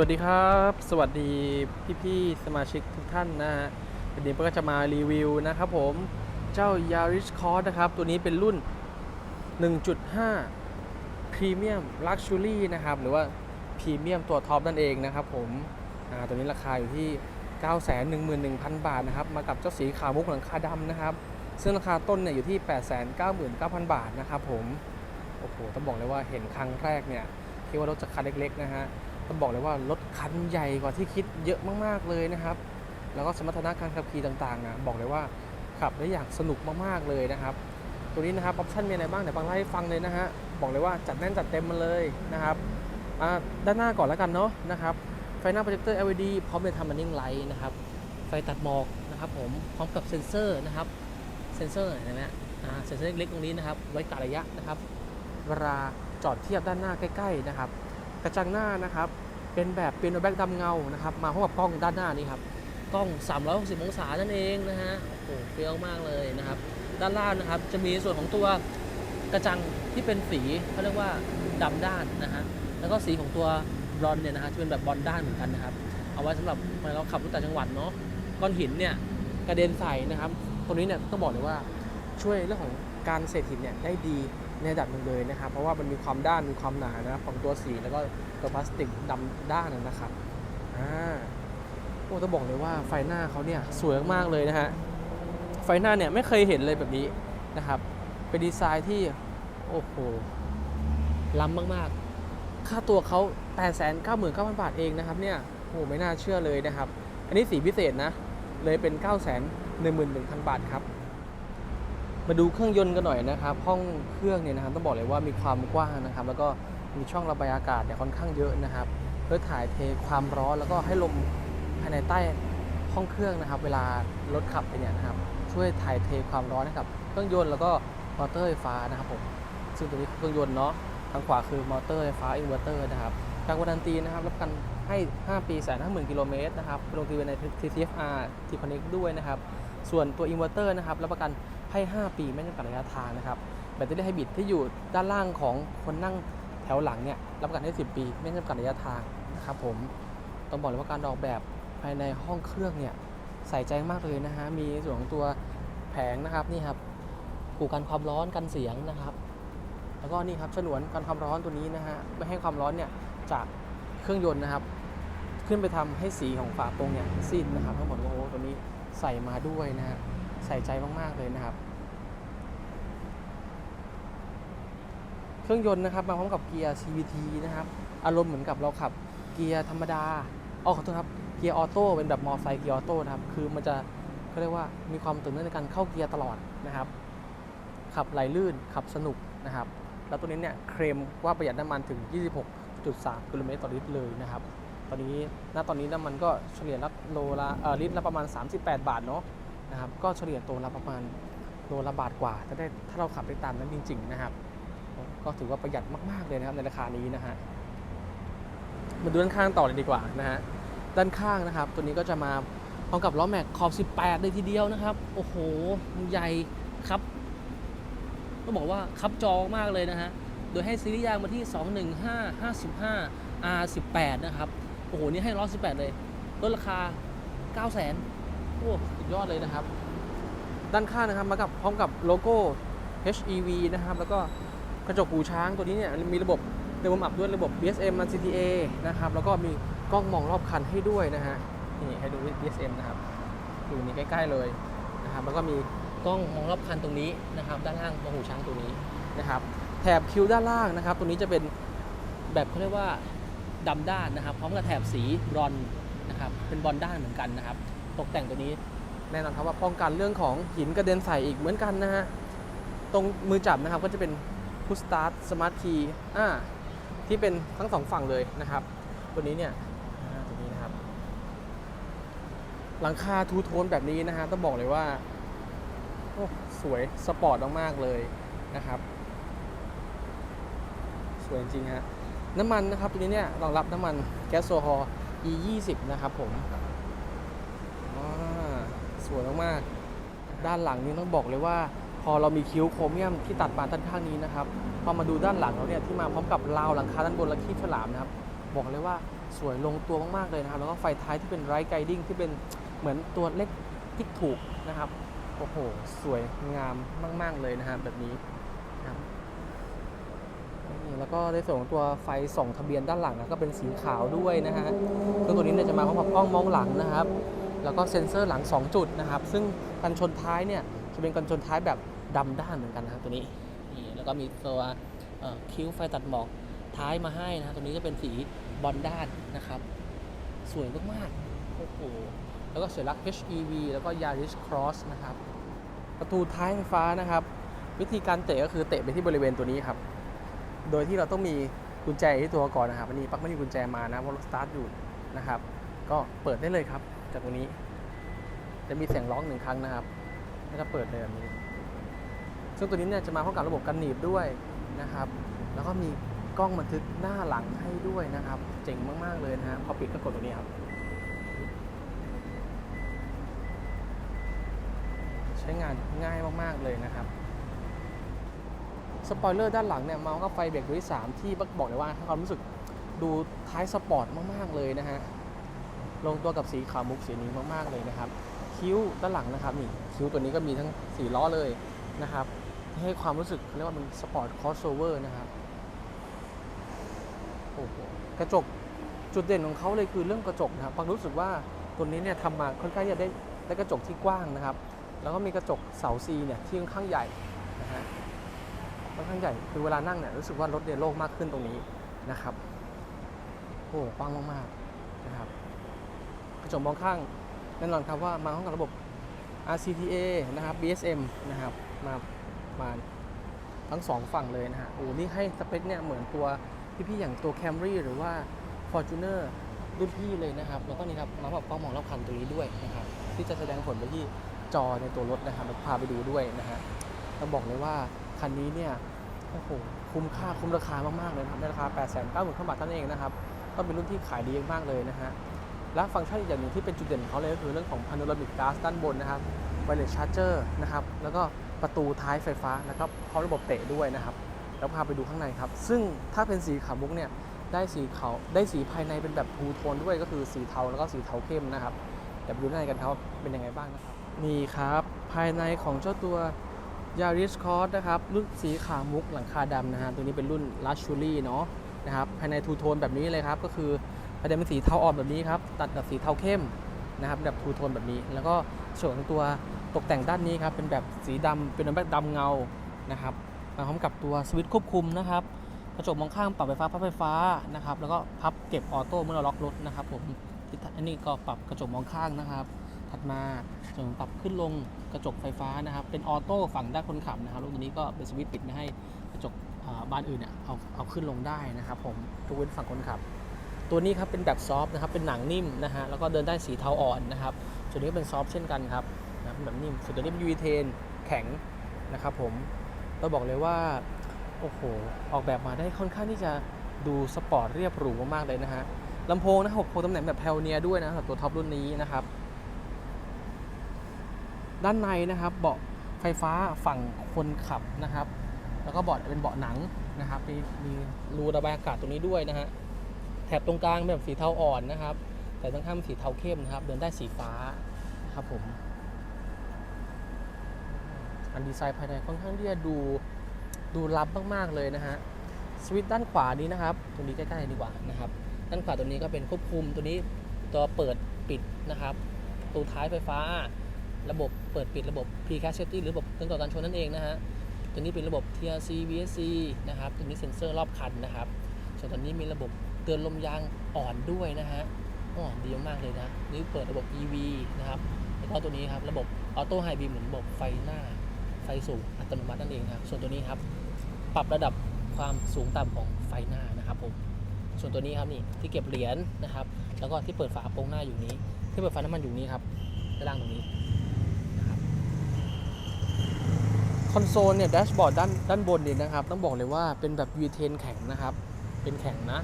วัสดีครับ สวัสดีพี่ๆสมาชิกทุกท่านนะฮะวันนี้ก็จะมารีวิวนะครับผมเจ้า Yaris Cross นะครับ ตัวนี้เป็นรุ่น 1.5 Premium Luxury นะครับ หรือว่า Premium ตัวท็อปนั่นเองนะครับผมตัวนี้ราคาอยู่ที่ 911,000 บาทนะครับ มากับเจ้าสีขาวมุกหลังคาดำนะครับ ซึ่งราคาต้นเนี่ยอยู่ที่ 899,000 บาทนะครับผม โอ้โห ต้องบอกเลยว่าเห็นครั้งแรกเนี่ยคิดว่ารถจะคันเล็กๆนะฮะ ต้องบอกเลยว่ารถคันใหญ่กว่าที่คิดเยอะมากๆเลยนะครับ แล้วก็สมรรถนะการขับขี่ต่างๆนะบอกเลยว่าขับได้อย่างสนุกมากๆเลยนะครับ ตัวนี้นะครับออปชั่นมีอะไรบ้างเดี๋ยวบางไล่ให้ฟังเลยนะฮะบอกเลยว่าจัดแน่นจัดเต็มมาเลยนะครับอ่าด้านหน้าก่อนแล้วกันเนาะนะครับไฟหน้าโปรเจคเตอร์ LED พร้อมเลยทำมันนิ่งไลท์นะครับไฟตัดหมอกนะครับผมพร้อมกับเซ็นเซอร์นะครับเซ็นเซอร์เห็นไหมฮะอ่าเซ็นเซอร์เล็กๆตรงนี้นะครับไว้กะระยะนะครับ เวลาจอดเทียบด้านหน้าใกล้ ๆ นะครับ กระจังหน้านะครับเป็นแบบเป็นแบ็กดำเงานะครับมาพร้อมกับกล้องด้านหน้านี่ครับกล้อง 360 องศานั่นเองนะฮะโอ้โหเฟี้ยวมากเลยนะครับ ด้านล่างนะครับจะมีส่วนของตัวกระจังที่เป็นสีเขาเรียกว่าดำด้านนะฮะแล้วก็สีของตัวบอนเนี่ยนะฮะจะเป็นแบบบอลด้านเหมือนกันนะครับ เอาไว้สำหรับเวลาเราขับรถต่างจังหวัดเนาะก้อนหินเนี่ยกระเด็นใส่นะครับตรงนี้เนี่ยต้องบอกเลยว่าช่วยเรื่องของการเศษหินเนี่ยได้ดี ในระดับหนึ่งเลยนะครับ เพราะว่ามันมีความด้านมีความหนานะของตัวสีแล้วก็ตัวพลาสติกดำด้านนะครับอ่าโอ้ต้องบอกเลยว่าไฟหน้าเขาเนี่ยสวยมากเลยนะฮะไฟหน้าเนี่ยไม่เคยเห็นเลยแบบนี้นะครับ เป็นดีไซน์ที่โอ้โหล้ำมากๆ ค่าตัวเขา899,000 บาทเองนะครับเนี่ยโอ้ไม่น่าเชื่อเลยนะครับ อันนี้สีพิเศษนะ เลยเป็น 911,000 บาทครับ มาดูเครื่องยนต์กันหน่อยนะครับ ห้องเครื่องเนี่ยนะครับต้องบอกเลยว่ามีความกว้างนะครับ แล้วก็มีช่องระบายอากาศเนี่ยค่อนข้างเยอะนะครับ เพื่อถ่ายเทความร้อนแล้วก็ให้ลมภายในใต้ห้องเครื่องนะครับ เวลารถขับไปเนี่ยนะครับ ช่วยถ่ายเทความร้อนให้กับ เครื่องยนต์แล้วก็มอเตอร์ไฟฟ้านะครับผมซึ่งตัวนี้เครื่องยนต์เนาะทางขวาคือมอเตอร์ไฟฟ้าอินเวอร์เตอร์นะครับการการันตีนะครับรับประกันให้ 5 ปีแสนห้าหมื่นกิโลเมตรนะครับลงทะเบียนใน TCFR T Connect ด้วยนะครับ ส่วนตัวอินเวอร์เตอร์นะครับรับประกัน ให้ 5 ปีไม่จำกัดระยะทางนะครับแบตเตอรี่ไฮบริดที่อยู่ด้านล่างของคนนั่งแถวหลังเนี่ยรับประกันให้10 ปี ไม่จำกัดระยะทางนะครับผมต้องบอกเลยว่าการออกแบบภายในห้องเครื่องเนี่ยใส่ใจมากเลยนะฮะมีส่วนของตัวแผงนะครับนี่ครับกูกันความร้อนกันเสียงนะครับ แล้วก็นี่ครับฉนวนกันความร้อนตัวนี้นะฮะไม่ให้ความร้อนเนี่ยจากเครื่องยนต์นะครับ ขึ้นไปทำให้สีของฝาโปรงเนี่ยสิ้นนะครับทั้งหมดว่าโอ้ตัวนี้ใส่มาด้วยนะฮะ ใส่ใจมาก ๆ เลยนะครับ เครื่องยนต์นะครับมาพร้อมกับเกียร์ CVT นะครับ อารมณ์เหมือนกับเราขับเกียร์ธรรมดาอ๋อขอโทษครับ เกียร์ออโต้เป็นแบบมอไซค์เกียร์ออโต้นะครับ คือมันจะเขาเรียกว่ามีความตื่นเต้นในการเข้าเกียร์ตลอดนะครับ ขับไหลลื่น ขับสนุกนะครับ แล้วตัวนี้เนี่ยเคลมว่าประหยัดน้ำมันถึง 26.3 กิโลเมตรต่อลิตรเลยนะครับตอนนี้ ณ ตอนนี้น้ำมันก็เฉลี่ยละโลละเอ่อลิตรละประมาณ 38 บาทเนาะ นะครับก็เฉลี่ยตัวละประมาณโลละบาทกว่าถ้าได้ถ้าเราขับไปตามนั้นจริง ๆ นะครับ ก็ถือว่าประหยัดมาก ๆ เลยนะครับในราคานี้นะฮะมาดูด้านข้างต่อเลยดีกว่านะฮะด้านข้างนะครับ ตัวนี้ก็จะมาพร้อมกับล้อแม็กขอบ 18 เลยทีเดียวนะครับ โอ้โหใหญ่ครับต้องบอกว่าคับจอมากเลยนะฮะโดยให้ซีรีส์ยางมาที่ 215 55 R18 นะครับโอ้โหนี่ให้ล้อ18 เลยลดราคา 900,000 โอ้สุดยอดเลยนะครับ ด้านข้างนะครับมากับพร้อมกับโลโก้ HEV นะครับ แล้วก็กระจกหูช้างตัวนี้เนี่ยมีระบบเติมอับด้วยระบบ BSM CTA นะครับ แล้วก็มีกล้องมองรอบคันให้ด้วยนะฮะนี่ให้ดู BSM นะครับดูนี่ใกล้ ๆเลยนะครับ แล้วก็มีกล้องมองรอบคันตรงนี้นะครับ ด้านล่างตรงหูช้างตัวนี้นะครับ แถบคิ้วด้านล่างนะครับ ตัวนี้จะเป็นแบบเขาเรียกว่าดำด้านนะครับ พร้อมกับแถบสีบรอนนะครับ เป็นบอลด้านเหมือนกันนะครับ ตกแต่งตัวนี้ แน่นอนครับว่าป้องกันเรื่องของหินกระเด็นใส่อีกเหมือนกันนะฮะ ตรงมือจับนะครับก็จะเป็น Push Start Smart Key อ่าที่เป็นทั้งสองฝั่งเลยนะครับ ตัวนี้เนี่ยตัวนี้นะครับ หลังคาทูโทนแบบนี้นะฮะต้องบอกเลยว่าโอ้สวยสปอร์ตมากๆเลยนะครับสวยจริงฮะน้ำมันนะครับตัวนี้เนี่ยรองรับน้ำมันแก๊สโซฮอล์ E 2 0 นะครับผม สวยมากๆ ด้านหลังนี้ต้องบอกเลยว่า พอเรามีคิ้วโครเมียมที่ตัดมาด้านข้างนี้นะครับ พอมาดูด้านหลังเราเนี่ยที่มาพร้อมกับราวหลังคาด้านบนและคีบฉลามนะครับ บอกเลยว่าสวยลงตัวมากๆเลยนะครับ แล้วก็ไฟท้ายที่เป็นไรไกดิ้งที่เป็นเหมือนตัวเล็กที่ถูกนะครับ โอ้โห สวยงามมาก ๆ เลยนะฮะแบบนี้นะครับนี่แล้วก็ในส่วนของตัวไฟส่องทะเบียนด้านหลังนะก็เป็นสีขาวด้วยนะฮะซึ่งตัวนี้เนี่ยจะมาพร้อมกับกล้องมองหลังนะครับ แล้วก็เซ็นเซอร์หลัง 2 จุดนะครับ ซึ่งกันชนท้ายเนี่ยจะเป็นกันชนท้ายแบบดำด้านเหมือนกันนะครับตัวนี้นี่แล้วก็มีตัวคิ้วไฟตัดหมอกท้ายมาให้นะครับตัวนี้จะเป็นสีบอลด้านนะครับ สวยมากๆโอ้โหแล้วก็เสียลัก HEV แล้วก็ Yaris Cross นะครับ ประตูท้ายไฟฟ้านะครับ วิธีการเตะก็คือเตะไปที่บริเวณตัวนี้ครับ โดยที่เราต้องมีกุญแจที่ตัวก่อนนะครับอันนี้ปักไม่มีกุญแจมานะเพราะรถสตาร์ทอยู่นะครับ ก็เปิดได้เลยครับ จากตรงนี้ จะมีเสียงร้องหนึ่งครั้งนะครับแล้วก็เปิดเลยแบบนี้ ซึ่งตัวนี้เนี่ยจะมาพร้อมกับระบบกันหนีบด้วยนะครับ แล้วก็มีกล้องบันทึกหน้าหลังให้ด้วยนะครับ เจ๋งมาก ๆ เลยนะฮะพอปิดก็กดตัวนี้ครับ ใช้งานง่ายมาก ๆ เลยนะครับสปอยเลอร์ด้านหลังเนี่ยมาก็ไฟเบรกตัวที่3ที่บอกเลยว่าให้ความรู้สึกดูท้ายสปอร์ตมาก ๆ เลยนะฮะ ลงตัวกับสีขาวมุกสีนี้มากๆเลยนะครับ คิ้วด้านหลังนะครับนี่คิ้วตัวนี้ก็มีทั้งสีล้อเลยนะครับให้ความรู้สึกเรียกว่ามันสปอร์ตคอสโอเวอร์นะครับโอ้โหกระจกจุดเด่นของเขาเลยคือเรื่องกระจกนะครับปังรู้สึกว่าตัวนี้เนี่ยทำมาค่อนข้างจะได้ได้กระจกที่กว้างนะครับ แล้วก็มีกระจกเสาซีเนี่ยที่ค่อนข้างใหญ่นะฮะค่อนข้างใหญ่คือเวลานั่งเนี่ยรู้สึกว่ารถเนี่ยโล่งมากขึ้นตรงนี้นะครับโอ้กว้างมากๆนะครับ จกมองข้างแน่นอนครับว่ามาพร้อมกับระบบ RCTA นะครับ BSM นะครับมามาทั้งสองฝั่งเลยนะฮะโอ้นี่ให้สเปคเนี่ยเหมือนตัวพี่ๆอย่างตัว Camry หรือว่า Fortuner รุ่นพี่เลยนะครับ แล้วก็นี่ครับมาแบบกล้องมองรอบคันตัวนี้ด้วยนะครับที่จะแสดงผลไปที่จอในตัวรถนะครับเราพาไปดูด้วยนะฮะต้องบอกเลยว่าคันนี้เนี่ยโอ้โหคุ้มค่าคุ้มราคามากๆเลยนะครับในราคา 8 9 0 0 0 0บาทเท่านั้นเองนะครับก็เป็นรุ่นที่ขายดีมากๆเลยนะฮะ และฟังก์ชันอีกอย่างหนึ่งที่เป็นจุดเด่นของเขาเลยก็คือเรื่องของ panoramic glass ด้านบนนะครับ wireless charger นะครับแล้วก็ประตูท้ายไฟฟ้านะครับพร้อมระบบเตะด้วยนะครับแล้วพาไปดูข้างในครับ ซึ่งถ้าเป็นสีขาวมุกเนี่ยได้สีขาวได้สีภายในเป็นแบบทูโทนด้วยก็คือสีเทาแล้วก็สีเทาเข้มนะครับเดี๋ยวไปดูข้างในกันครับเป็นยังไงบ้างนะครับนี่ครับภายในของเจ้าตัว Yaris Cross นะครับรุ่นสีขาวมุกหลังคาดำนะฮะตัวนี้เป็นรุ่น Luxury เนาะนะครับภายในทูโทนแบบนี้เลยครับก็คือ ภายในเป็นสีเทาอ่อนแบบนี้ครับ ตัดกับสีเทาเข้มนะครับแบบทูโทนแบบนี้ แล้วก็ส่วนของตัวตกแต่งด้านนี้ครับเป็นแบบสีดำเป็นแบบดำเงานะครับมาพร้อมกับตัวสวิตช์ควบคุมนะครับกระจกมองข้างปรับไฟฟ้าพับไฟฟ้านะครับแล้วก็พับเก็บออโต้เมื่อเราล็อกรถนะครับผมอันนี้ก็ปรับกระจกมองข้างนะครับ ถัดมาส่วนปรับขึ้นลงกระจกไฟฟ้านะครับ เป็นออโต้ฝั่งด้านคนขับนะครับแล้วตัวนี้ก็เป็นสวิตช์ปิดไม่ให้กระจกบานอื่นเนี่ยเอาเอาขึ้นลงได้นะครับผมทุกเว้นฝั่งคนขับ ตัวนี้ครับเป็นแบบซอฟต์นะครับเป็นหนังนิ่มนะฮะแล้วก็เดินได้สีเทาอ่อนนะครับส่วนนี้ก็เป็นซอฟต์เช่นกันครับนะเป็นแบบนิ่มส่วนตัวนี้เป็นยูเทนแข็งนะครับผมเราบอกเลยว่าโอ้โหออกแบบมาได้ค่อนข้างที่จะดูสปอร์ตเรียบหรูมากๆเลยนะฮะลำโพงนะหกโพงตำแหน่งแบบแพลเนียด้วยนะสำหรับตัวท็อปรุ่นนี้นะครับ ด้านในนะครับเบาะไฟฟ้าฝั่งคนขับนะครับ แล้วก็เบาะเป็นเบาะหนังนะครับมีมีรูระบายอากาศตรงนี้ด้วยนะฮะ แถบตรงกลางเป็นแบบสีเทาอ่อนนะครับ แต่ตรงข้ามสีเทาเข้มนะครับ เดินได้สีฟ้านะครับผม อันดีไซน์ภายในค่อนข้างที่จะดูดูล้ำมากๆเลยนะฮะ สวิตช์ด้านขวานี้นะครับ ตรงนี้ใกล้ๆดีกว่านะครับ ด้านขวาตัวนี้ก็เป็นควบคุมตัวนี้ตัวเปิดปิดนะครับประตูท้ายไฟฟ้า ระบบเปิดปิดระบบ p c a s s Safety หรือระบบเตือนก่อการชนนั่นเองนะฮะ ตัวนี้เป็นระบบ TRC VSC นะครับ ตัวนี้เซ็นเซอร์รอบคันนะครับ ส่วนตัวนี้มีระบบเตือนลมยางอ่อนด้วยนะฮะอ่อนดีมากเลยนะ นี่เปิดระบบ EV นะครับแล้วก็ตัวนี้ครับระบบออโต้ไฮบีมเหมือนระบบไฟหน้า ไฟสูงอัตโนมัตินั่นเองครับ ส่วนตัวนี้ครับ ปรับระดับความสูงต่ำของไฟหน้านะครับผม ส่วนตัวนี้ครับนี่ที่เก็บเหรียญนะครับ แล้วก็ที่เปิดฝาโปร่งหน้าอยู่นี้ ที่เปิดฝาน้ำมันอยู่นี้ครับด้านล่างตรงนี้คอนโซลเนี่ยแดชบอร์ดด้านด้านบนเนี่ยนะครับ ต้องบอกเลยว่าเป็นแบบวีเทนแข็งนะครับ เป็นแข็งนะ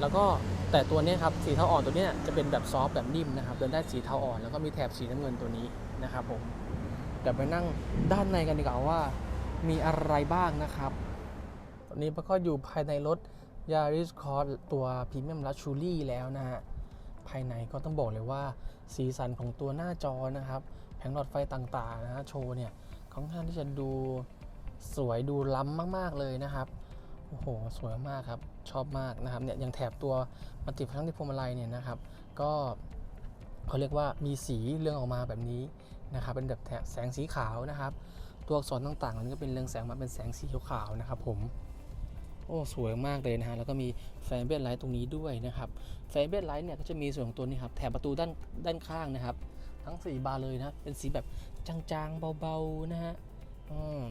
แล้วก็แต่ตัวนี้ครับสีเทาอ่อนตัวนี้จะเป็นแบบซอฟแบบนิ่มนะครับ เดินได้สีเทาอ่อนแล้วก็มีแถบสีน้ำเงินตัวนี้นะครับผมเดี๋ยวไปนั่งด้านในกันดีกว่าว่า มีอะไรบ้างนะครับตอนนี้ก็อยู่ภายในรถยาริสคอร์ตัวพรีเมียมลั x ชูรี่แล้วนะฮะภายในก็ต้องบอกเลยว่า สีสันของตัวหน้าจอนะครับ แผงหลอดไฟต่างๆนะฮะโชว์เนี่ยค่อนข้างที่จะดูสวยดูล้ำมากๆเลยนะครับ โอ้โห สวยมากครับ ชอบมากนะครับ เนี่ยย่างแถบตัวมัลติฟังก์ที่พวงมาลัยเนี่ยนะครับ ก็เขาเรียกว่ามีสีเรื่องออกมาแบบนี้นะครับ เป็นแบบแสงสีขาวนะครับ ตัวอักษรต่างๆเหล่านี้ก็เป็นเรืองแสงมาเป็นแสงสีขาวๆนะครับ ผม โอ้ สวยมากเลยนะฮะ แล้วก็มีแฟนเบลไลท์ตรงนี้ด้วยนะครับ แฟนเบลไลท์เนี่ยก็จะมีส่วนของตัวนี้ครับ แถบประตูด้านด้านข้างนะครับ ทั้ง4บานเลยนะ เป็นสีแบบจางๆ เบาๆ นะฮะ อืม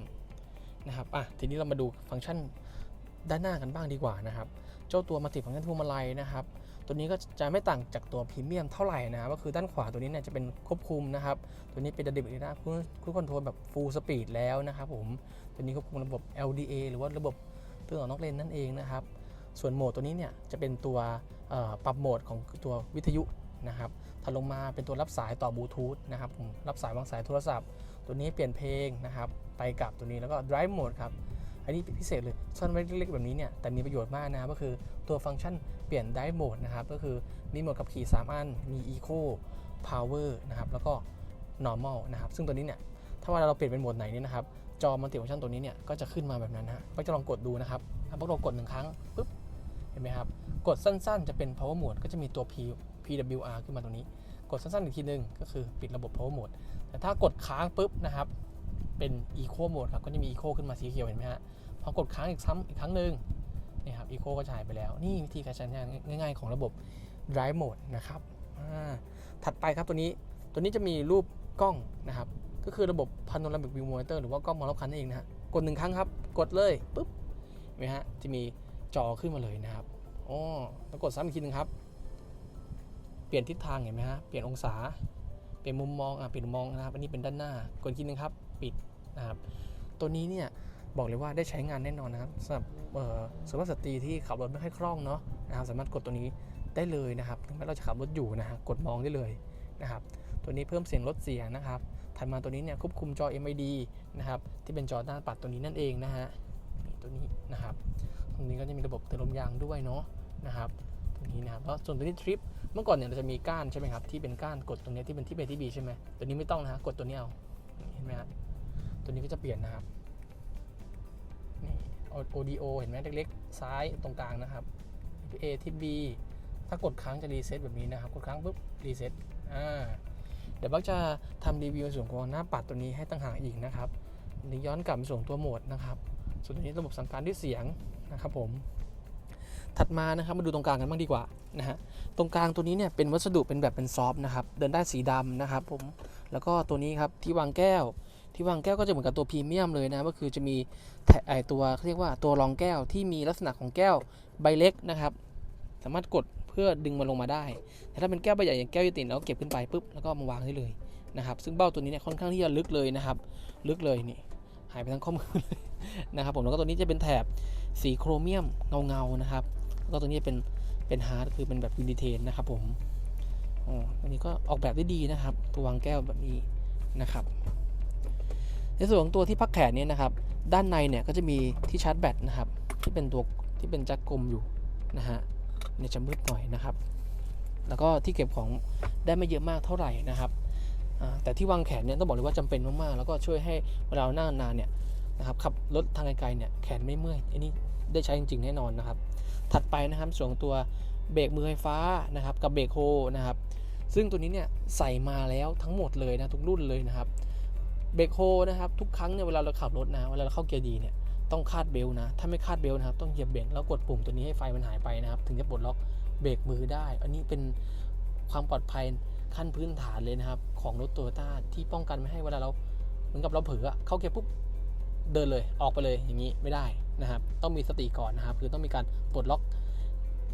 นะครับ อะ ทีนี้เรามาดูฟังก์ชัน ด้านหน้ากันบ้างดีกว่านะครับ เจ้าตัวมัลติฟังก์ชันพวงมาลัยนะครับ ตัวนี้ก็จะไม่ต่างจากตัวพรีเมียมเท่าไหร่นะก็คือด้านขวาตัวนี้เนี่ยจะเป็นควบคุมนะครับ ตัวนี้เป็นระดับนะคุณคุณคอนโทรลแบบ full speed แล้วนะครับผม ตัวนี้ควบคุมระบบ LDA หรือว่าระบบเตือนออกนอกเลนนั่นเองนะครับ ส่วนโหมดตัวนี้เนี่ยจะเป็นตัวปรับโหมดของตัววิทยุนะครับถัดลงมาเป็นตัวรับสายต่อบลูทูธนะครับผมรับสายวางสายโทรศัพท์ ตัวนี้เปลี่ยนเพลงนะครับ ไปกับตัวนี้แล้วก็ drive mode ครับ อันนี้พิเศษเลยซ่อนไว้เล็กๆแบบนี้เนี่ยแต่มีประโยชน์มากนะครับก็คือตัวฟังก์ชันเปลี่ยน drive mode นะครับก็คือมีโหมดขับขี่ 3 อัน มี eco power นะครับแล้วก็ normal นะครับซึ่งตัวนี้เนี่ยถ้าว่าเราเปลี่ยนเป็นโหมดไหนเนี่ยนะครับจอมัลติฟังก์ชันตัวนี้เนี่ยก็จะขึ้นมาแบบนั้นนะฮะก็จะลองกดดูนะครับถ้าพวกเรากดหนึ่งครั้งปุ๊บเห็นไหมครับกดสั้นๆ จะเป็น power mode ก็จะมีตัว P PWR ขึ้นมาตรงนี้ กดสั้นๆอีกทีหนึงก็คือปิดระบบ power mode แต่ถ้ากดค้างปุ๊บนะครับ เป็น eco mode ครับก็จะมี eco ขึ้นมาสีเขียวเห็นไหมฮะพอกดค้างอีกซ้ำอีกครั้งหนึ่งนี่ครับ eco ก็จะหายไปแล้ว นี่วิธีการใช้งานง่ายๆของระบบ drive mode นะครับถัดไปครับตัวนี้ตัวนี้จะมีรูปกล้องนะครับ ก็คือระบบ panoramic view monitor หรือว่ากล้องมองรอบคันนั่นเองนะฮะกดหนึ่งครั้งครับ กดเลยปุ๊บเห็นไหมฮะจะมีจอขึ้นมาเลยนะครับอ๋อแล้วกดซ้ำอีกทีหนึงครับ เปลี่ยนทิศทางเห็นไหมฮะเปลี่ยนองศา เปลี่ยนมุมมองอะเปลี่ยนมุมมองนะครับอันนี้เป็นด้านหน้ากดอีกทีหนึงครับ ปิด นะครับตัวนี้เนี่ยบอกเลยว่าได้ใช้งานแน่นอนนะครับสำหรับเอ่อสุภาพสตรีที่ขับรถไม่ค่อยคล่องเนาะนะครับสามารถกดตัวนี้ได้เลยนะครับถึงแม้เราจะขับรถอยู่นะฮะกดมองได้เลยนะครับตัวนี้เพิ่มเสียงลดเสียงนะครับถัดมาตัวนี้เนี่ยควบคุมจอ MID นะครับที่เป็นจอหน้าปัดตัวนี้นั่นเองนะฮะนี่ตัวนี้นะครับตรงนี้ก็จะมีระบบเตือนลมยางด้วยเนาะนะครับตรงนี้นะครับแล้วส่วนตัวนี้ทริปเมื่อก่อนเนี่ยเราจะมีก้านใช่ไหมครับที่เป็นก้านกดตรงนี้ที่เป็นที่เป็นที่บีใช่ไหมตัวนี้ไม่ต้องนะฮะกดตัวนี้เอาเห็นไหมฮะ ตัวนี้ก็จะเปลี่ยนนะครับ นี่ audio เห็นไหมเล็กๆ ซ้ายตรงกลางนะครับ A ที่ B ถ้ากดค้างจะรีเซ็ตแบบนี้นะครับ กดค้างปุ๊บรีเซ็ตอ่า เดี๋ยวบักจะทำรีวิวส่วนของหน้าปัดตัวนี้ให้ตั้งหากอีกนะครับนี่ย้อนกลับส่วนตัวโหมดนะครับ ส่วนตัวนี้ระบบสั่งการด้วยเสียงนะครับผม ถัดมานะครับมาดูตรงกลางกันบ้างดีกว่านะฮะ ตรงกลางตัวนี้เนี่ยเป็นวัสดุเป็นแบบเป็นซอฟต์นะครับ เดินได้สีดำนะครับผม แล้วก็ตัวนี้ครับที่วางแก้ว ที่วางแก้วก็จะเหมือนกับตัวพรีเมียมเลยนะ ก็คือจะมีไอตัวเรียกว่าตัวรองแก้วที่มีลักษณะของแก้วใบเล็กนะครับ สามารถกดเพื่อดึงมันลงมาได้ แต่ถ้าเป็นแก้วใบใหญ่อย่างแก้วยูตินเราก็เก็บขึ้นไปปุ๊บแล้วก็มาวางได้เลยนะครับ ซึ่งเบ้าตัวนี้เนี่ยค่อนข้างที่จะลึกเลยนะครับ ลึกเลยนี่หายไปทั้งข้อมือเลยนะครับผมแล้วก็ตัวนี้จะเป็นแถบสีโครเมียมเงาๆนะครับแล้วก็ตัวนี้เป็นเป็นฮาร์ดคือเป็นแบบวินดิเทนนะครับผมอ๋ออันนี้ก็ออกแบบได้ดีนะครับ ตัววางแก้วแบบนี้นะครับ ในส่วนของตัวที่พักแขนเนี่ยนะครับ ด้านในเนี่ยก็จะมีที่ชาร์จแบตนะครับ ที่เป็นตัวที่เป็นจักรกลมอยู่นะฮะเนี่ยจะมืดหน่อยนะครับ แล้วก็ที่เก็บของได้ไม่เยอะมากเท่าไหร่นะครับแต่ที่วางแขนเนี่ยต้องบอกเลยว่าจำเป็นมากๆ แล้วก็ช่วยให้เวลาเรานั่งนานเนี่ยนะครับขับรถทางไกลๆเนี่ยแขนไม่เมื่อยอันนี้ได้ใช้จริงๆแน่นอนนะครับ ถัดไปนะครับส่วนของตัวเบรกมือไฟฟ้านะครับกับเบรกโฮนะครับซึ่งตัวนี้เนี่ยใส่มาแล้วทั้งหมดเลยนะทุกรุ่นเลยนะครับ เบรกโฮนะครับทุกครั้งเนี่ยเวลาเราขับรถนะเวลาเราเข้าเกียร์ดีเนี่ยต้องคาดเบลต์นะ ถ้าไม่คาดเบลต์นะครับ ต้องเหยียบเบรกแล้วกดปุ่มตัวนี้ให้ไฟมันหายไปนะครับ ถึงจะปลดล็อกเบรกมือได้ อันนี้เป็นความปลอดภัยขั้นพื้นฐานเลยนะครับ ของรถโตโยต้าที่ป้องกันไม่ให้เวลาเราเหมือนกับเราเผลอเข้าเกียร์ปุ๊บเดินเลยออกไปเลยอย่างนี้ไม่ได้นะครับ ต้องมีสติก่อนนะครับ คือต้องมีการปลดล็อก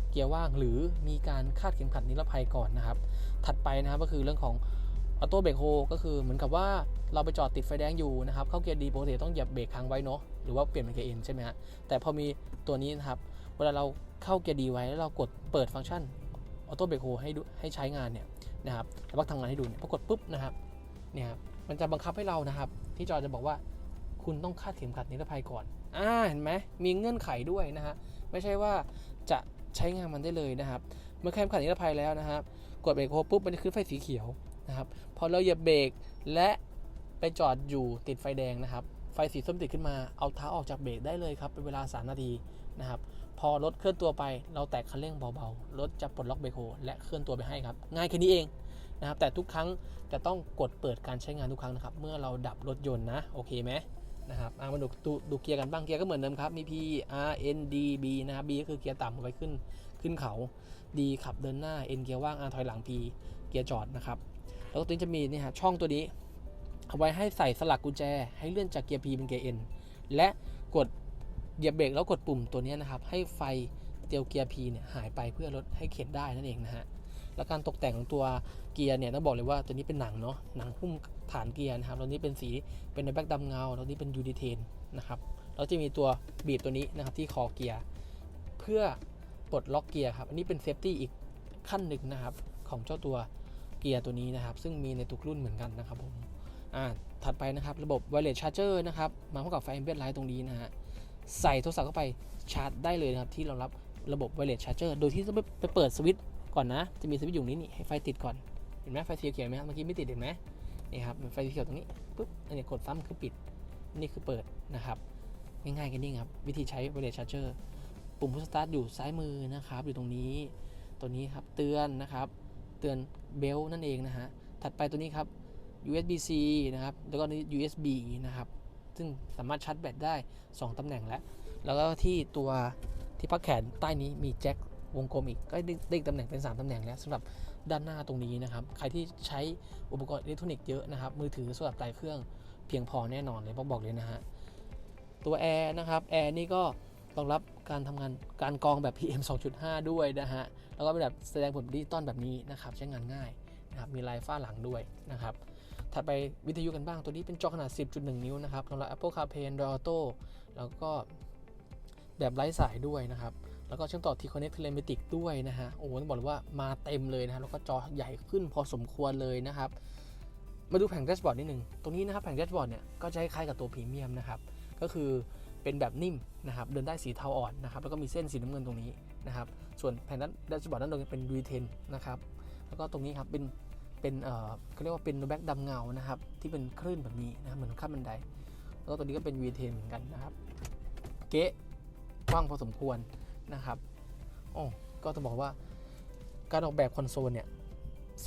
เกียร์ว่างหรือมีการคาดเข็มขัดนิรภัยก่อนนะครับ ถัดไปนะครับก็คือเรื่องของ ออโต้เบรกโฮก็คือเหมือนกับว่าเราไปจอดติดไฟแดงอยู่นะครับ เข้าเกียร์ดีปกติต้องเหยียบเบรกค้างไว้เนาะหรือว่าเปลี่ยนเป็นเกียร์เอ็นใช่ไหมฮะแต่พอมีตัวนี้นะครับเวลาเราเข้าเกียร์ดีไว้แล้วเรากดเปิดฟังก์ชันออโต้เบรกโฮให้ให้ใช้งานเนี่ยนะครับแล้วก็ทำงานให้ดูเนี่ยพอกดปุ๊บนะครับเนี่ยครับมันจะบังคับให้เรานะครับ ที่จอจะบอกว่าคุณต้องคาดเข็มขัดนิรภัยก่อนอ่าเห็นไหมมีเงื่อนไขด้วยนะฮะไม่ใช่ว่าจะใช้งานมันได้เลยนะครับ เมื่อคาดเข็มขัดนิรภัยแล้วนะครับ กดเบรกโฮปุ๊บมันจะขึ้นไฟสีเขียว นะครับพอเราเหยียบเบรกและไปจอดอยู่ติดไฟแดงนะครับ ไฟสีส้มติดขึ้นมาเอาเท้าออกจากเบรกได้เลยครับ เป็นเวลา 3 นาทีนะครับ พอรถเคลื่อนตัวไปเราแตะคันเร่งเบาๆ รถจะปลดล็อกเบรกโฮและเคลื่อนตัวไปให้ครับ ง่ายแค่นี้เองนะครับ แต่ทุกครั้งจะต้องกดเปิดการใช้งานทุกครั้งนะครับ เมื่อเราดับรถยนต์นะ โอเคไหมนะครับอะมาดูดูดูเกียร์กันบ้าง เกียร์ก็เหมือนเดิมครับ มี P R N D B นะครับ B ก็คือเกียร์ต่ำไว้ขึ้น ขึ้นเขา D ขับเดินหน้า N เกียร์ว่าง R ถอยหลัง P เกียร์จอดนะครับ แล้วก็ตัวนี้จะมีนี่ฮะช่องตัวนี้ เอาไว้ให้ใส่สลักกุญแจ ให้เลื่อนจากเกียร์ P เป็นเกียร์ N และกดเหยียบเบรกแล้วกดปุ่มตัวนี้นะครับ ให้ไฟเตียวเกียร์ P เนี่ยหายไปเพื่อลดให้เข็นได้นั่นเองนะฮะแล้วการตกแต่งของตัวเกียร์เนี่ยต้องบอกเลยว่าตัวนี้เป็นหนังเนาะหนังหุ้มฐานเกียร์นะครับตัวนี้เป็นสีเป็นในแบ็กดำเงาตัวนี้เป็นยูดีเทนนะครับแล้วจะมีตัวบีบตัวนี้นะครับที่คอเกียร์เพื่อปลดล็อกเกียร์ครับอันนี้เป็นเซฟตี้อีกขั้นหนึ่งนะครับของเจ้าตัว เกียร์ตัวนี้นะครับ ซึ่งมีในทุกรุ่นเหมือนกันนะครับผมอ่าถัดไปนะครับระบบ wireless charger นะครับ มาพร้อมกับไฟ ambient light ตรงนี้นะฮะใส่โทรศัพท์เข้าไปชาร์จได้เลยนะครับ ที่เรารับระบบ wireless charger โดยที่จะไปเปิดสวิตช์ก่อนนะ จะมีสวิตช์อยู่นี้นี่ให้ไฟติดก่อนเห็นไหมไฟสีเขียวไหมครับเมื่อกี้ไม่ติดเห็นไหมนี่ครับไฟสีเขียวตรงนี้ปุ๊บอันนี้กดซ้ำคือปิดนี่คือเปิดนะครับง่ายๆกันนี่ครับ วิธีใช้ wireless charger ปุ่ม push start อยู่ซ้ายมือนะครับ อยู่ตรงนี้ ตัวนี้ครับเตือนนะครับ เตือนเบลนั่นเองนะฮะ ถัดไปตัวนี้ครับ USB-C นะครับ แล้วก็นี่ USB นะครับ ซึ่งสามารถชาร์จแบตได้ 2ตำแหน่งแล้ว แล้วก็ที่ตัวที่พักแขนใต้นี้มีแจ็ควงกลมอีกก็ได้อีกตำแหน่งเป็น 3ตำแหน่งแล้วสำหรับด้านหน้าตรงนี้นะครับ ใครที่ใช้อุปกรณ์อิเล็กทรอนิกส์เยอะนะครับ มือถือโทรศัพท์ไร้เครื่องเพียงพอแน่นอนเลยบอกบอกเลยนะฮะ ตัวแอร์นะครับ แอร์นี่ก็รองรับการทำงานการกรองแบบ PM 2.5 ด้วยนะฮะ แล้วก็เป็นแบบแสดงผลดิจิตอลแบบนี้นะครับใช้งานง่ายนะครับมีลายฝ้าหลังด้วยนะครับถัดไปวิทยุกันบ้างตัวนี้เป็นจอขนาด 10.1 นิ้วนะครับรองรับ Apple CarPlay Android Auto แล้วก็แบบไร้สายด้วยนะครับ แล้วก็เชื่อมต่อ T-Connect Telematic ด้วยนะฮะ โอ้โหต้องบอกเลยว่ามาเต็มเลยนะแล้วก็จอใหญ่ขึ้นพอสมควรเลยนะครับ มาดูแผงแดชบอร์ดนิดหนึ่งตรงนี้นะครับแผงแดชบอร์ดเนี่ยก็จะคล้ายกับตัวพรีเมียมนะครับ ก็คือ เป็นแบบนิ่มนะครับเดินได้สีเทาอ่อนนะครับแล้วก็มีเส้นสีน้ำเงินตรงนี้นะครับส่วนแผงแดชบอร์ดด้านบนเป็นวีเทนนะครับแล้วก็ตรงนี้ครับเป็นเป็นเอ่อเขาเรียกว่าเป็นแบ็กดำเงานะครับที่เป็นคลื่นแบบนี้นะเหมือนขั้นบันได แล้วก็ตัวนี้ก็เป็นวีเทนเหมือนกันนะครับเก๊ะกว้างพอสมควรนะครับโอ้ก็ต้องบอกว่าการออกแบบคอนโซลเนี่ย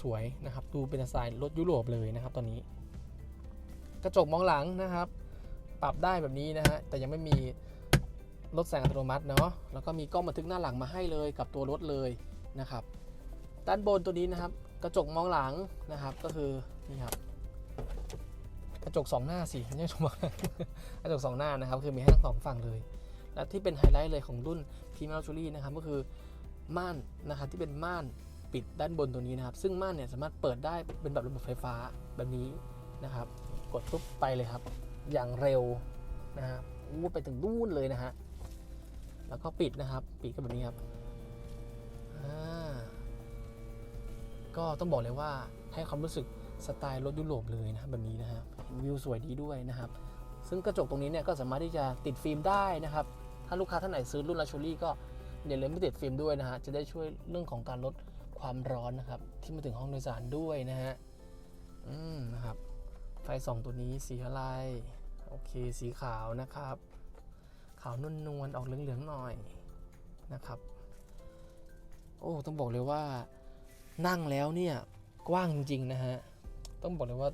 สวยนะครับดูเป็นสไตล์รถยุโรปเลยนะครับตอนนี้ กระจกมองหลังนะครับ ปรับได้แบบนี้นะฮะ แต่ยังไม่มีรถแสงอัตโนมัติเนาะ แล้วก็มีกล้องบันทึกหน้าหลังมาให้เลยกับตัวรถเลยนะครับ ด้านบนตัวนี้นะครับ กระจกมองหลังนะครับ ก็คือนี่ครับ กระจกสองหน้าสิไม่ใช่กระจกมกระจกสองหน้านะครับ คือมีให้ทั้งสองฝั่งเลย และที่เป็นไฮไลท์เลยของรุ่น p r e m i u m Luxury นะครับ ก็คือม่านนะครับที่เป็นม่านปิดด้านบนตัวนี้นะครับ ซึ่งม่านเนี่ยสามารถเปิดได้เป็นแบบระบบไฟฟ้าแบบนี้นะครับ กดปุ๊บไปเลยครับ อย่างเร็วนะฮะอู้ไปถึงนู่นเลยนะฮะ แล้วก็ปิดนะครับ ปิดก็แบบนี้ครับ ก็ต้องบอกเลยว่าให้ความรู้สึกสไตล์รถยุโรปเลยนะแบบนี้นะฮะวิวสวยดีด้วยนะครับ ซึ่งกระจกตรงนี้เนี่ยก็สามารถที่จะติดฟิล์มได้นะครับ ถ้าลูกค้าท่านไหนซื้อรุ่นลักชัวรี่ก็อย่าลืมไม่ติดฟิล์มด้วยนะฮะ จะได้ช่วยเรื่องของการลดความร้อนนะครับ ที่มาถึงห้องโดยสารด้วยนะฮะ อืมนะครับ ไฟสองตัวนี้สีอะไร โอเคสีขาวนะครับ ขาวนวลนวลๆออกเหลืองๆหน่อยนะครับ โอ้ต้องบอกเลยว่านั่งแล้วเนี่ยกว้างจริงๆนะฮะต้องบอกเลยว่า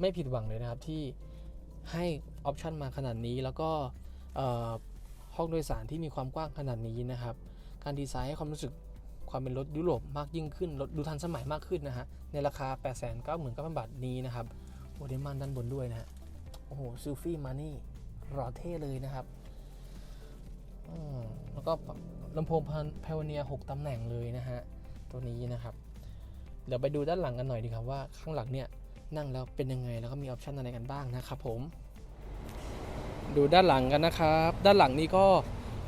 ไม่ผิดหวังเลยนะครับที่ให้ออปชันมาขนาดนี้แล้วก็ห้องโดยสารที่มีความกว้างขนาดนี้นะครับ การดีไซน์ให้ความรู้สึกความเป็นรถยุโรปมากยิ่งขึ้นรถดูทันสมัยมากขึ้นนะฮะในราคา 8 9 9 0 0 0บาทนี้นะครับโอเดมันด้านบนด้วยนะฮะ อ้โหซิลฟี่มานี่รอเท่เลยนะครับแล้วก็ลำโพงพาวเนีย6ตำแหน่งเลยนะฮะ ตัวนี้นะครับ เดี๋ยวไปดูด้านหลังกันหน่อยดีครับว่าข้างหลังเนี่ยนั่งแล้วเป็นยังไงแล้วก็มีออปชันอะไรกันบ้างนะครับผม ดูด้านหลังกันนะครับ ด้านหลังนี้ก็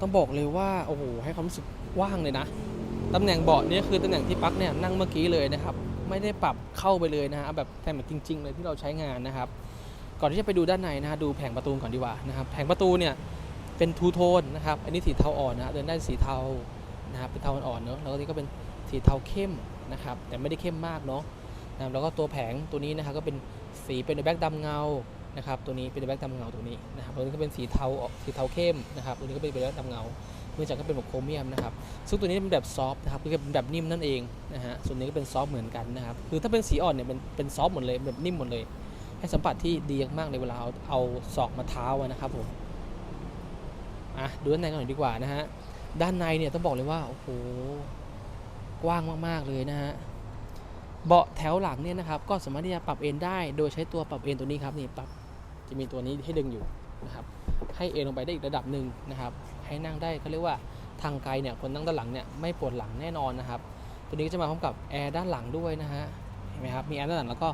ต้องบอกเลยว่าโอ้โหให้ความรู้สึกว่างเลยนะตำแหน่งเบาะนี่คือตำแหน่งที่ปักเนี่ยนั่งเมื่อกี้เลยนะครับ ไม่ได้ปรับเข้าไปเลยนะฮะแบบแต่แบบจริง ๆ เลยที่เราใช้งานนะครับ ก่อนที่จะไปดูด้านในนะฮะดูแผงประตูก่อนดีกว่านะครับแผงประตูเนี่ยเป็นทูโทนนะครับอันนี้สีเทาอ่อนนะเดินได้สีเทานะครับเป็นเทาอ่อนเนาะแล้วก็นี่ก็เป็นสีเทาเข้มนะครับแต่ไม่ได้เข้มมากเนาะนะแล้วก็ตัวแผงตัวนี้นะครับก็เป็นสีเป็นแบ็กดำเงานะครับตัวนี้เป็นแบ็กดำเงาตัวนี้นะครับตัวนี้ก็เป็นสีเทาออกสีเทาเข้มนะครับตัวนี้ก็เป็นแบ็กดำเงาเนื่องจากก็เป็นแบบโครเมียมนะครับซึ่งตัวนี้เป็นแบบซอฟต์นะครับคือเป็นแบบนิ่มนั่นเองนะฮะส่วนนี้ก็เป็นซอฟต์เหมือนกันนะครับคือถ้าเป็นสีอ่อนเนี่ยเป็นเป็นซอฟต์หมดเลยแบบนิ่มหมดเลย ให้สัมผัสที่ดีมากในเวลาเอาเอาศอกมาเท้านะครับผมอะดูด้านในกันหน่อยดีกว่านะฮะด้านในเนี่ยต้องบอกเลยว่าโอ้โหกว้างมากๆเลยนะฮะเบาะแถวหลังเนี่ยนะครับก็สามารถที่จะปรับเอนได้ โดยใช้ตัวปรับเอนตัวนี้ครับนี่ปรับจะมีตัวนี้ให้ดึงอยู่นะครับให้เอนลงไปได้อีกระดับหนึ่งนะครับ ให้นั่งได้เขาเรียกว่าทางไกลเนี่ยคนนั่งด้านหลังเนี่ยไม่ปวดหลังแน่นอนนะครับ ตัวนี้ก็จะมาพร้อมกับแอร์ด้านหลังด้วยนะฮะเห็นไหมครับมีแอร์ด้านหลังแล้วก็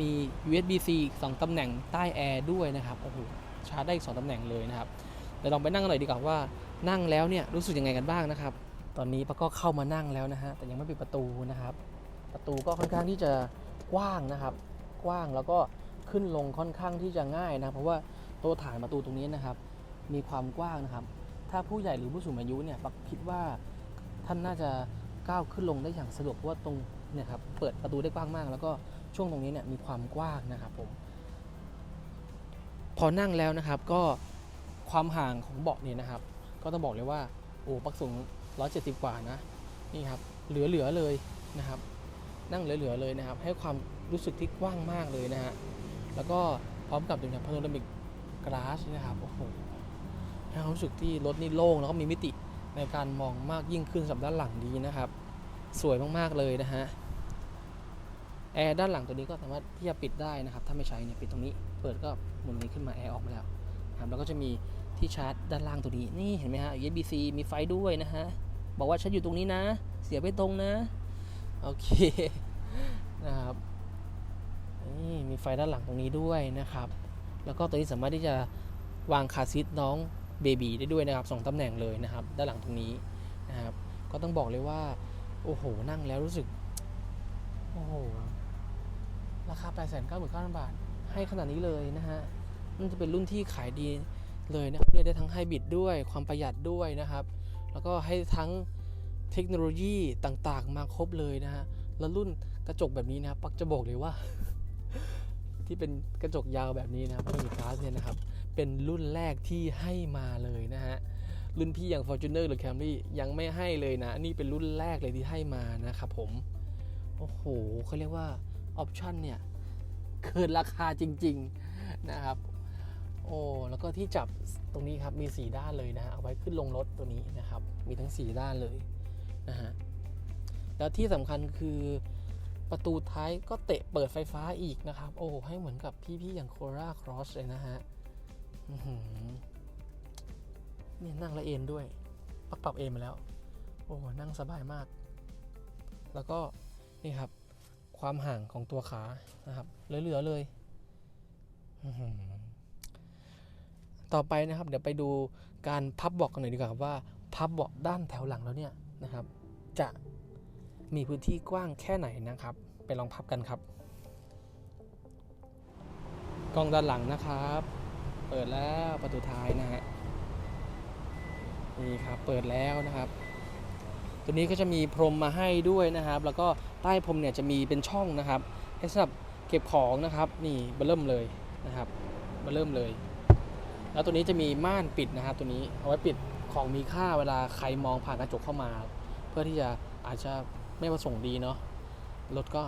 มี USB-C อีก2ตำแหน่งใต้แอร์ด้วยนะครับโอ้โหชาร์จได้อีก2ตำแหน่งเลยนะครับเดี๋ยวลองไปนั่งกันหน่อยดีกว่าว่านั่งแล้วเนี่ยรู้สึกยังไงกันบ้างนะครับ ตอนนี้ปะก็เข้ามานั่งแล้วนะฮะแต่ยังไม่ปิดประตูนะครับ ประตูก็ค่อนข้างที่จะกว้างนะครับ กว้างแล้วก็ขึ้นลงค่อนข้างที่จะง่ายนะเพราะว่าตัวฐานประตูตรงนี้นะครับ มีความกว้างนะครับ ถ้าผู้ใหญ่หรือผู้สูงอายุเนี่ยปักคิดว่าท่านน่าจะก้าวขึ้นลงได้อย่างสะดวกเพราะว่าตรงเนี่ยครับเปิดประตูได้กว้างมาก แล้วก็ ช่วงตรงนี้เนี่ยมีความกว้างนะครับผมพอนั่งแล้วนะครับก็ความห่างของเบาะเนี่ยนะครับ ก็ต้องบอกเลยว่าโอ้ปักสูง 170 กว่านะนี่ครับเหลือๆเลยนะครับ นั่งเหลือๆเลยนะครับ ให้ความรู้สึกที่กว้างมากเลยนะฮะแล้วก็พร้อมกับตัวนี้พาโนรามิกกราสนะครับโอ้โหให้ความรู้สึกที่รถนี่โล่งแล้วก็มีมิติในการมองมากยิ่งขึ้นสำหรับด้านหลังดีนะครับ สวยมากๆเลยนะฮะ แอร์ด้านหลังตัวนี้ก็สามารถที่จะปิดได้นะครับ ถ้าไม่ใช้เนี่ยปิดตรงนี้ เปิดก็หมุนนี้ขึ้นมาแอร์ออกมาแล้วนะครับแล้วก็จะมีที่ชาร์จด้านล่างตัวนี้ นี่เห็นไหมฮะ USB-C มีไฟด้วยนะฮะ บอกว่าฉันอยู่ตรงนี้นะ เสียไปตรงนะ โอเคนะครับ นี่มีไฟด้านหลังตรงนี้ด้วยนะครับ แล้วก็ตัวนี้สามารถที่จะวางคาซีทน้องเบบีได้ด้วยนะครับสองตำแหน่งเลยนะครับ ด้านหลังตรงนี้นะครับ ก็ต้องบอกเลยว่า โอ้โห นั่งแล้วรู้สึก โอ้โห ราคา 8 9 9 0 0 0 บาท ให้ขนาดนี้เลยนะฮะนั่นจะเป็นรุ่นที่ขายดีเลยนะครับเรียกได้ทั้งไฮบริดด้วยความประหยัดด้วยนะครับ แล้วก็ให้ทั้งเทคโนโลยีต่างๆ มาครบเลยนะฮะแล้วรุ่นกระจกแบบนี้นะครับปักจะบอกเลยว่า ที่เป็นกระจกยาวแบบนี้นะครับพันธมิตรคลาสเนี่ยนะครับ เป็นรุ่นแรกที่ให้มาเลยนะฮะรุ่นพี่อย่าง Fortuner หรือ Camry ยังไม่ให้เลยนะ นี่เป็นรุ่นแรกเลยที่ให้มานะครับผม โอ้โหเขาเรียกว่า ออปชั่นเนี่ยเกินราคาจริง ๆ นะครับ โอ้แล้วก็ที่จับตรงนี้ครับมี 4 ด้านเลยนะฮะเอาไว้ขึ้นลงรถตัวนี้นะครับ มีทั้ง 4 ด้านเลยนะฮะแล้วที่สำคัญคือประตูท้ายก็เตะเปิดไฟฟ้าอีกนะครับ โอ้ให้เหมือนกับพี่ ๆ อย่าง Cora Cross เลยนะฮะนี่นั่งละเอนด้วยปรับปรับเอนมาแล้ว โอ้นั่งสบายมาก แล้วก็นี่ครับ ความห่างของตัวขานะครับ เหลือๆเลย ต่อไปนะครับ เดี๋ยวไปดูการพับเบาะกันหน่อยดีกว่าว่า พับเบาะด้านแถวหลังแล้วเนี่ยนะครับ จะมีพื้นที่กว้างแค่ไหนนะครับ ไปลองพับกันครับกล้องด้านหลังนะครับ เปิดแล้วประตูท้ายนะฮะนี่ครับเปิดแล้วนะครับ ตัวนี้ก็จะมีพรมมาให้ด้วยนะครับ แล้วก็ ใต้พรมเนี่ยจะมีเป็นช่องนะครับให้สำหรับเก็บของนะครับ นี่เบเริ่มเลยนะครับเบเริ่มเลย แล้วตัวนี้จะมีม่านปิดนะครับ ตัวนี้เอาไว้ปิดของมีค่าเวลาใครมองผ่านกระจกเข้ามา เพื่อที่จะอาจจะไม่ประสงค์ดีเนาะรถก็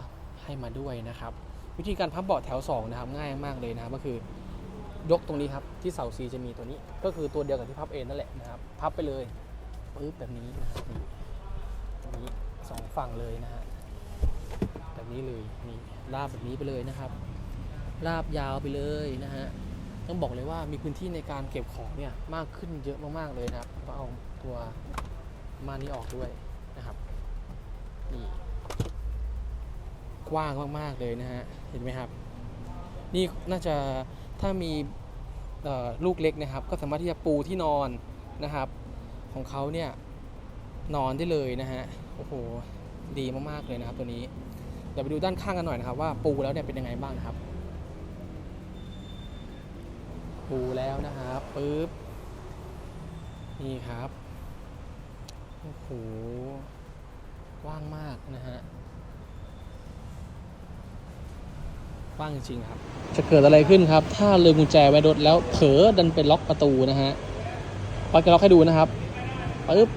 ให้มาด้วยนะครับ วิธีการพับเบาะแถว2นะครับง่ายมากเลยนะครับก็คือยกตรงนี้ครับที่เสาซีจะมีตัวนี้ ก็คือตัวเดียวกับที่พับเอนนั่นแหละนะครับ พับไปเลยปึ๊บแบบนี้นะครับนี้สองฝั่งเลยนะฮะแบบ นี้เลยนี่ลาบแบบนี้ไปเลยนะครับ ลาบยาวไปเลยนะฮะต้องบอกเลยว่ามีพื้นที่ในการเก็บของเนี่ยมากขึ้นเยอะมากๆเลยนะครับต้องเอาตัวมานี้ออกด้วยนะครับนี่กว้างมากๆเลยนะฮะเห็นไหมครับ นี่น่าจะถ้ามีลูกเล็กนะครับ ก็สามารถที่จะปูที่นอนนะครับ ของเขาเนี่ยนอนได้เลยนะฮะโอ้โหดีมากๆเลยนะครับตัวนี้ เดี๋ยวไปดูด้านข้างกันหน่อยนะครับ ว่าปูแล้วเนี่ยเป็นยังไงบ้างนะครับ ปูแล้วนะครับปึ๊บนี่ครับโอ้โหกว้างมากนะฮะกว้างจริงครับ จะเกิดอะไรขึ้นครับ ถ้าลืมกุญแจไว้รถแล้วเผลอดันไปล็อกประตูนะฮะปักจะล็อกให้ดูนะครับปึ๊บ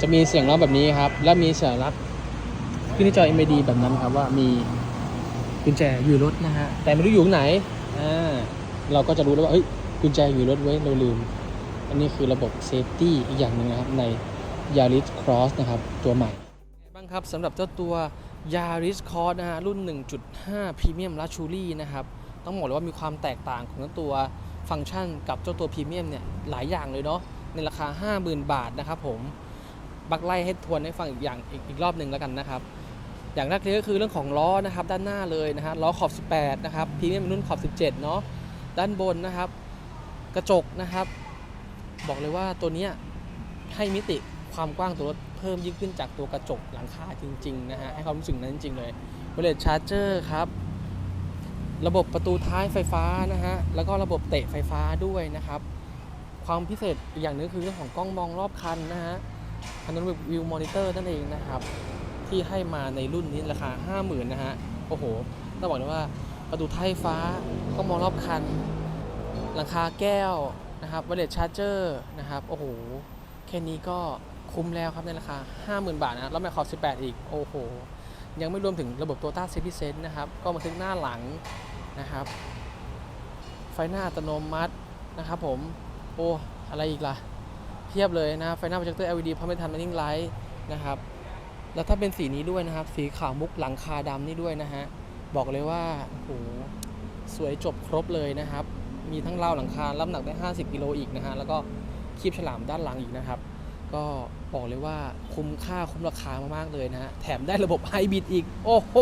จะมีเสียงร้องแบบนี้ครับ และมีสัญลักษณ์ ขึ้นที่จอ MID แบบนั้นครับว่ามีกุญแจอยู่รถนะฮะแต่ไม่รู้อยู่ไหนอ่าเราก็จะรู้แล้วว่าเฮ้ยกุญแจอยู่รถไว้เราลืม อันนี้คือระบบเซฟตี้อีกอย่างหนึ่งนะครับใน Yaris Cross นะครับ ตัวใหม่บ้างครับสำหรับเจ้าตัว Yaris Cross นะฮะรุ่น 1.5 Premium Luxury นะครับ ต้องบอกเลยว่ามีความแตกต่างของตัวฟังก์ชันกับเจ้าตัว Premium เนี่ยหลายอย่างเลยเนาะในราคา 50,000 บาทนะครับผม บักไล่ให้ทวนให้ฟังอีกอย่างอีกรอบหนึ่งแล้วกันนะครับ อย่างแรกเลยก็คือเรื่องของล้อนะครับด้านหน้าเลยนะฮะล้อขอบ 18 นะครับพรีเมียมรุ่นขอบ 17 เนาะด้านบนนะครับ กระจกนะครับ บอกเลยว่าตัวนี้ให้มิติความกว้างตัวรถเพิ่มยิ่งขึ้นจากตัวกระจกหลังคาจริงๆนะฮะให้ความรู้สึกนั้นจริงๆเลยเบลเลตชาร์เจอร์ครับระบบประตูท้ายไฟฟ้านะฮะแล้วก็ระบบเตะไฟฟ้าด้วยนะครับ ความพิเศษอย่างหนึงคือเรื่องของกล้องมองรอบคันนะฮะอันนั้นวิวมอนิเตอร์นั่นเองนะครับ ที่ให้มาในรุ่นนี้ราคา 50,000นะฮะ โอ้โห ต้องบอกเลยว่าประตูท้ายฟ้าก็มองรอบคัน หลังคาแก้วนะครับว i เลตชาร์เจอร์นะครับ โอ้โห แค่นี้ก็คุ้มแล้วครับในราคา 50,000 บาทนะแล้วแมคคอร์18 อีก โอ้โห ยังไม่รวมถึงระบบตัวต้าเซฟ t ี s เซนนะครับ ก็มาถึงหน้าหลังนะครับ ไฟหน้าอัตโนมัตินะครับผม โอ้ อะไรอีกล่ะเพียบเลยนะ ไฟหน้าโปรเจคเตอร์ LED พร้อมไปทำ running light นะครับ แล้วถ้าเป็นสีนี้ด้วยนะครับ สีขาวมุกหลังคาดำนี่ด้วยนะฮะ บอกเลยว่าโอ้โหสวยจบครบเลยนะครับ มีทั้งเล่าวหลังคารับหนักได้ 50กิโลอีกนะฮะ แล้วก็คีบฉลามด้านหลังอีกนะครับ ก็บอกเลยว่าคุ้มค่าคุ้มราคามากๆเลยนะฮะ แถมได้ระบบไฮบริดอีก โอ้โห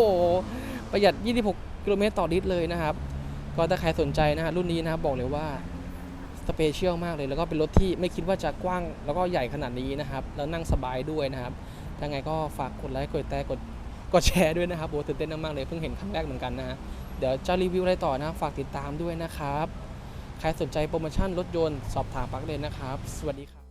ประหยัด 26 กิโลเมตรต่อลิตรเลยนะครับ ก็ถ้าใครสนใจนะฮะรุ่นนี้นะครับบอกเลยว่าสเปเชียลมากเลย แล้วก็เป็นรถที่ไม่คิดว่าจะกว้างแล้วก็ใหญ่ขนาดนี้นะครับ แล้วนั่งสบายด้วยนะครับ ยังไงก็ฝากกดไลค์กดแต่กดกดแชร์ด้วยนะครับโอ้ตื่นเต้นมากๆเลยเพิ่งเห็นครั้งแรกเหมือนกันนะฮะเดี๋ยวจะรีวิวอะไรต่อนะฝากติดตามด้วยนะครับ ใครสนใจโปรโมชั่นรถยนต์สอบถามปักเลยนะครับ สวัสดีครับ